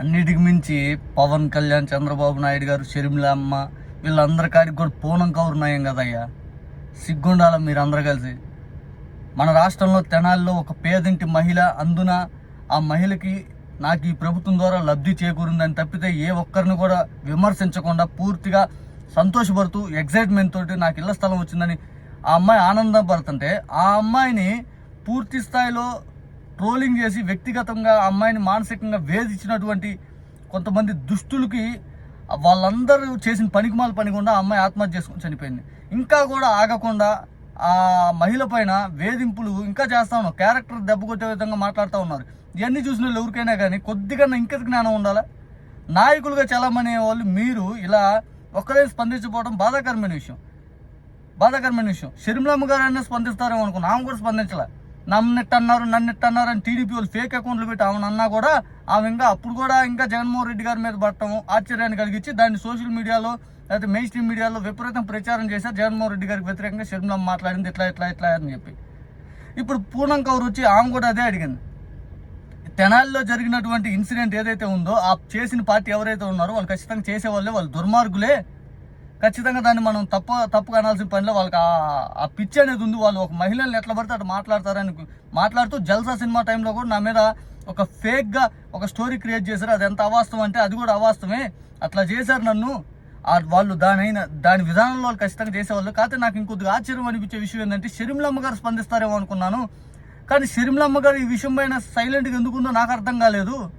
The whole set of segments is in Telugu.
అన్నిటికి మించి పవన్ కళ్యాణ్ చంద్రబాబు నాయుడు గారు షర్మిలమ్మ వీళ్ళందరి కాడికి కూడా పూనం కౌరు నయం కదయ్యా. సిగ్గుండాల మీరందరూ కలిసి? మన రాష్ట్రంలో తెనాలిలో ఒక పేదింటి మహిళ అందున ఆ మహిళకి నాకు ఈ ప్రభుత్వం ద్వారా లబ్ధి చేకూరిందని తప్పితే ఏ ఒక్కరిని కూడా విమర్శించకుండా పూర్తిగా సంతోషపడుతూ ఎగ్జైట్మెంట్ తోటి నాకు ఇళ్ళ స్థలం వచ్చిందని ఆ అమ్మాయి ఆనందపడుతుంటే ఆ అమ్మాయిని పూర్తి స్థాయిలో ట్రోలింగ్ చేసి వ్యక్తిగతంగా ఆ అమ్మాయిని మానసికంగా వేధించినటువంటి కొంతమంది దుష్టులకి వాళ్ళందరూ చేసిన పనికిమాల పని కూడా ఆ అమ్మాయి ఆత్మహత్య చేసుకుని చనిపోయింది. ఇంకా కూడా ఆగకుండా ఆ మహిళ పైన వేధింపులు ఇంకా చేస్తా ఉన్నారు. క్యారెక్టర్ దెబ్బ కొట్టే విధంగా మాట్లాడుతూ ఉన్నారు. ఇవన్నీ చూసిన వాళ్ళు ఎవరికైనా కానీ కొద్దిగా ఇంకా జ్ఞానం ఉండాలా? నాయకులుగా చలామనే వాళ్ళు మీరు ఇలా ఒక్కరే స్పందించకపోవడం బాధాకరమైన విషయం. బాధాకరమైన విషయం. షర్మిలమ్మ గారు అన్నీ స్పందిస్తారేమో అనుకున్నా. ఆమె కూడా స్పందించలే. నన్నెట్టన్నారు నన్నెట్టన్నారు అని టీడీపీ వాళ్ళు ఫేక్ అకౌంట్లు పెట్టి ఆమెను అన్నా కూడా ఆమె ఇంకా అప్పుడు కూడా ఇంకా జగన్మోహన్ రెడ్డి గారి మీద పడటం ఆశ్చర్యాన్ని కలిగించి దాన్ని సోషల్ మీడియాలో లేకపోతే మెయిన్ స్ట్రీమ్ మీడియాలో విపరీతం ప్రచారం చేశారు. జగన్మోహన్ రెడ్డి గారికి వ్యతిరేకంగా షర్మిలమ్మ మాట్లాడింది ఇట్లా ఇట్లా ఇట్లా అని చెప్పి. ఇప్పుడు పూనం కౌర్ వచ్చి ఆమె కూడా అదే అడిగింది. తెనాలిలో జరిగినటువంటి ఇన్సిడెంట్ ఏదైతే ఉందో ఆ చేసిన పార్టీ ఎవరైతే ఉన్నారో వాళ్ళు ఖచ్చితంగా చేసేవాళ్ళే వాళ్ళు దుర్మార్గులే. ఖచ్చితంగా దాన్ని మనం తప్ప తప్పు అనాల్సిన పనిలో వాళ్ళకి ఆ- పిచ్చి అనేది ఉంది. వాళ్ళు ఒక మహిళల్ని ఎట్లా పడితే అటు మాట్లాడతారని మాట్లాడుతూ జల్సా సినిమా టైంలో కూడా నా మీద ఒక ఫేక్గా ఒక స్టోరీ క్రియేట్ చేశారు. అది ఎంత అవాస్తవం అంటే అది కూడా అవాస్తవమే. అట్లా చేశారు నన్ను. వాళ్ళు దానైన దాని విధానంలో వాళ్ళు ఖచ్చితంగా చేసేవాళ్ళు కాకపోతే నాకు ఇంకొద్దిగా ఆశ్చర్యం అనిపించే విషయం ఏంటంటే షర్మిలమ్మ గారు స్పందిస్తారేమో అనుకున్నాను. కానీ షర్మిలమ్మ గారు ఈ విషయం పైన సైలెంట్గా ఎందుకుందో నాకు అర్థం కాలేదు.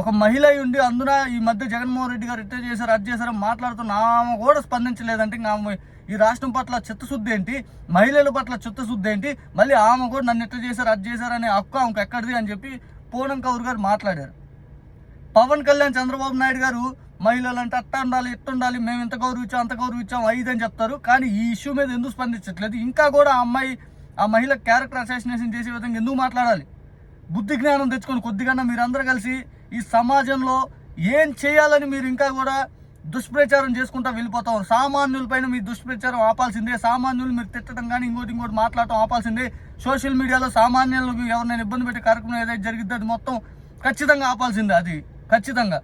ఒక మహిళ ఉండి అందున ఈ మధ్య జగన్మోహన్ రెడ్డి గారు ఇట్లా చేశారు అది చేశారు మాట్లాడుతున్న ఆమె కూడా స్పందించలేదంటే ఆమె ఈ రాష్ట్రం పట్ల చిత్తశుద్ధి ఏంటి? మహిళల పట్ల చిత్తశుద్ధి ఏంటి? మళ్ళీ ఆమె కూడా నన్ను ఎట్లా చేశారు అది చేశారు అనే హక్కు ఆమెకు ఎక్కడిది అని చెప్పి పూనం కౌర్ గారు మాట్లాడారు. పవన్ కళ్యాణ్ చంద్రబాబు నాయుడు గారు మహిళలు అంటే అట్ట ఉండాలి ఇట్ట ఉండాలి మేము ఇంత గౌరవించాం అంత గౌరవించాం ఐదు అని చెప్తారు. కానీ ఈ ఇష్యూ మీద ఎందుకు స్పందించట్లేదు? ఇంకా కూడా ఆ అమ్మాయి ఆ మహిళ క్యారెక్టర్ అసాసినేషన్ చేసే విధంగా ఎందుకు మాట్లాడాలి? బుద్ధి జ్ఞానం తెచ్చుకొని కొద్దిగా మీరందరూ కలిసి ఈ సమాజంలో ఏం చేయాలని మీరు ఇంకా కూడా దుష్ప్రచారం చేసుకుంటా వెళ్ళిపోతాం సామాన్యులపైన మీ దుష్ప్రచారం ఆపాల్సిందే. సామాన్యులు మీరు తిట్టడం కానీ ఇంకోటి ఇంకోటి మాట్లాడటం ఆపాల్సిందే. సోషల్ మీడియాలో సామాన్యులకు ఎవరినైనా ఇబ్బంది పెట్టే కార్యక్రమం ఏదైతే జరిగిద్దో అది మొత్తం ఖచ్చితంగా ఆపాల్సిందే అది. ఖచ్చితంగా.